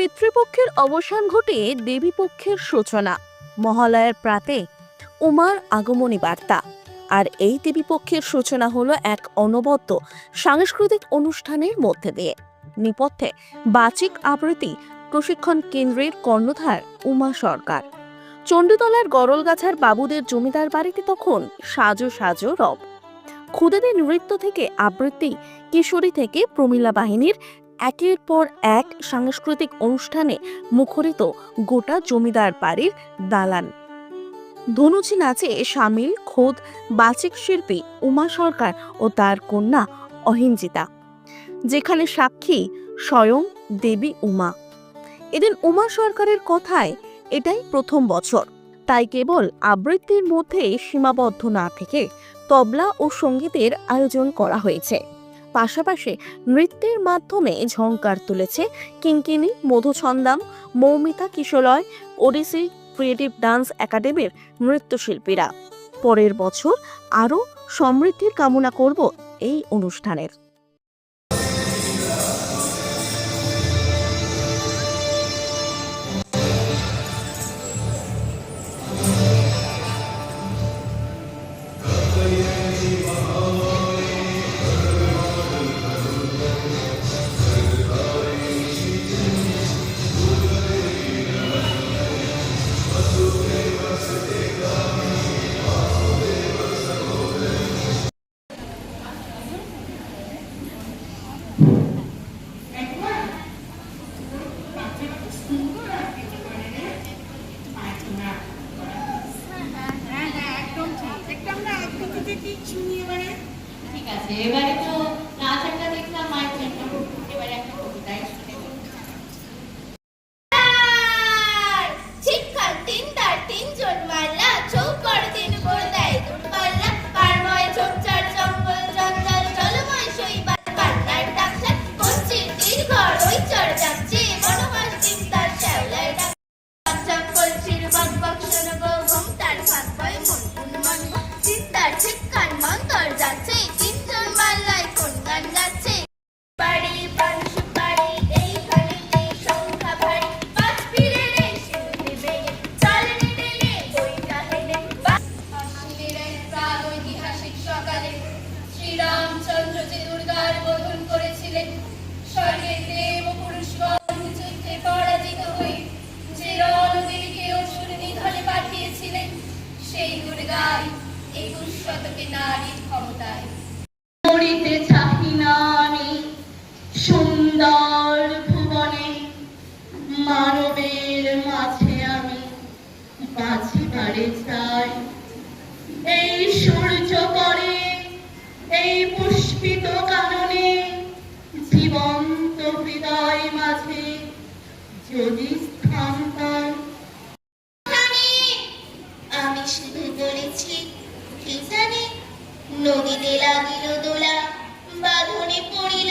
পিতৃপক্ষের অবসান ঘটে দেবীপক্ষের সূচনা। মহালয়ার প্রাতে উমার আগমনী বার্তা। আর এই দেবীপক্ষের সূচনা হলো এক অনবদ্য সাংস্কৃতিক অনুষ্ঠানের মধ্যে দিয়ে। নেপথ্যে বাচিক আবৃত্তি প্রশিক্ষণ কেন্দ্রের কর্ণধার উমা সরকার। চণ্ডীতলার গরলগাছার বাবুদের জমিদার বাড়িতে তখন সাজো সাজো রব। খুদেদের নৃত্য থেকে আবৃত্তি কিশোরী থেকে প্রমীলা বাহিনীর একের পর এক সাংস্কৃতিক অনুষ্ঠানে মুখরিত গোটা জমিদার বাড়ির দালান। ধনুচি নাচে সামিল খোদ বাচিক শিল্পী উমা সরকার ও তার কন্যা অহিঞ্জিতা, যেখানে সাক্ষী স্বয়ং দেবী উমা। এদিন উমা সরকারের কথায় এটাই প্রথম বছর, তাই কেবল আবৃত্তির মধ্যে সীমাবদ্ধ না থেকে তবলা ও সঙ্গীতের আয়োজন করা হয়েছে। পাশাপাশি নৃত্যের মাধ্যমে ঝংকার তুলেছে কিঙ্কিনি মধুছন্দাম মৌমিতা কিশলয় ওডিসি ক্রিয়েটিভ ডান্স একাডেমির নৃত্যশিল্পীরা। পরের বছর আরও সমৃদ্ধির কামনা করব এই অনুষ্ঠানের। হ্যাঁ হ্যাঁ একদম ঠিক। একদম না যদি কিচ্ছু নিয়ে মানে। ঠিক আছে এবারে সেই দুর্গাই একুশ শতকে নারীর ক্ষমতায়। মরিতে চাহি আমি সুন্দর ভুবনে, মানবের মাঝে আমি বাঁচিবারে চাই। এই সূর্য করে এই পুষ্পিত কাননে, জীবন্ত হৃদয় মাঝে যদি বলেছি কি নদীতে লাগিল দোলা বাঁধনে পড়িল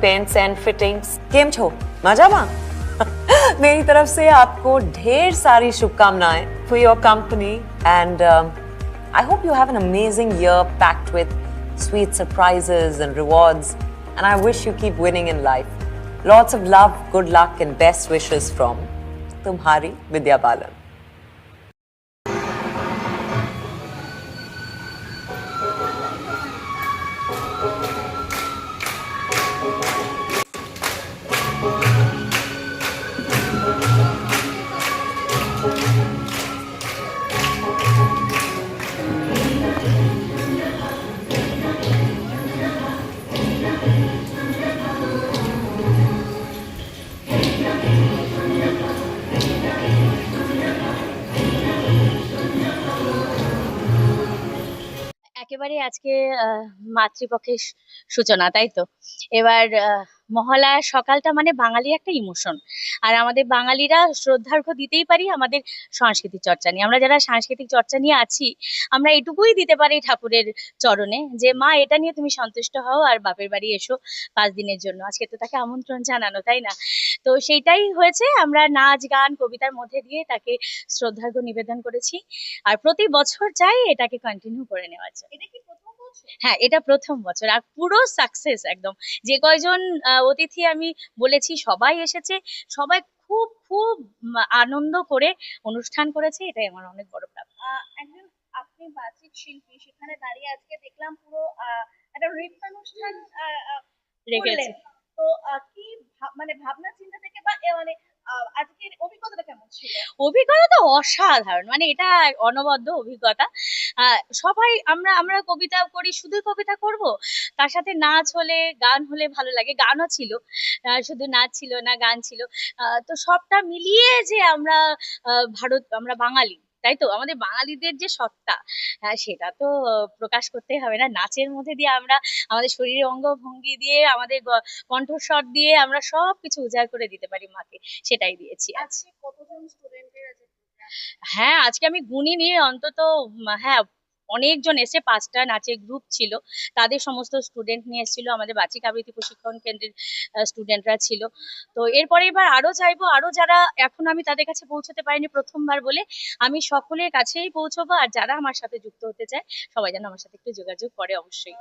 पेंट्स एंड फिटिंग्स ફિટિંગ્સ छो। मज़ा મજામાં मेरी तरफ़ से आपको ढेर सारी शुभकामनाएँ for your company and I hope you have an amazing year packed with sweet surprises and rewards and I wish you keep winning in life lots of love good luck and best wishes from तुम्हारी विद्या बालन একেবারে আজকে মাতৃপক্ষের সূচনা তাই তো? এবার মহালয়ার সকালটা মানে বাঙালির একটা ইমোশন আর আমাদের বাঙালিরা শ্রদ্ধার্ঘ্য দিতেই পারি আমাদের সাংস্কৃতিক চর্চা নিয়ে। আমরা যারা সাংস্কৃতিক চর্চা নিয়ে আছি, আমরা এটুকুই দিতে পারি ঠাকুরের চরণে যে, মা, এটা নিয়ে তুমি সন্তুষ্ট হও আর বাপের বাড়ি এসো পাঁচ দিনের জন্য। আজকে তো তাকে আমন্ত্রণ জানানো, তাই না? তো সেইটাই হয়েছে। আমরা নাচ, গান, কবিতার মধ্যে দিয়ে তাকে শ্রদ্ধার্ঘ্য নিবেদন করেছি। আর প্রতি বছর চাই এটাকে কন্টিনিউ করে নেওয়ার জন্য। হ্যাঁ এটা প্রথম বছর। আর পুরো সাকসেস একদম। যে কয়জন অতিথি আমি বলেছি সবাই এসেছে। সবাই খুব খুব আনন্দ করে অনুষ্ঠান করেছে। এটাই আমার অনেক বড় প্রাপ্তি। একজন আপনি বাচিক শিল্পী সেখানে দাঁড়িয়ে আজকে দেখলাম পুরো আহ, একটা নৃত্যানুষ্ঠান রেখেছি। তো কি মানে ভাবনা চিন্তা থেকে বা মানে অভিজ্ঞতা তো অসাধারণ। মানে এটা অনবদ্য অভিজ্ঞতা। সবাই আমরা আমরা কবিতা করি, শুধু কবিতা করব? তার সাথে নাচ হলে, গান হলে ভালো লাগে। গানও ছিল। শুধু নাচ ছিল না, গান ছিল। তো সবটা মিলিয়ে যে আমরা ভারত, আমরা বাঙালি। তাই তো? আমাদের বাঙালিদের যে সত্তা হ্যাঁ সেটা তো প্রকাশ করতে হবে না। নাচের মধ্যে দিয়ে আমরা আমাদের শরীরে অঙ্গ ভঙ্গি দিয়ে আমাদের কণ্ঠস্বর দিয়ে আমরা সব কিছু উজাড় করে দিতে পারি মাকে। সেটাই দিয়েছি। আজকে কতজন স্টুডেন্টের আছে হ্যাঁ আজকে আমি গুনিনি অন্তত হ্যাঁ অনেকজন এসে পাঁচটা নাচের গ্রুপ ছিল। তাদের সমস্ত স্টুডেন্ট নিয়ে এসেছিল। আমাদের বাচিক আবৃত্তি প্রশিক্ষণ কেন্দ্রের স্টুডেন্টরা ছিল। তো এরপরে এবার আরও চাইব আরও যারা এখন আমি তাদের কাছে পৌঁছতে পারিনি প্রথমবার বলে, আমি সকলের কাছেই পৌঁছবো। আর যারা আমার সাথে যুক্ত হতে চায়, সবাই যেন আমার সাথে একটু যোগাযোগ করে অবশ্যই।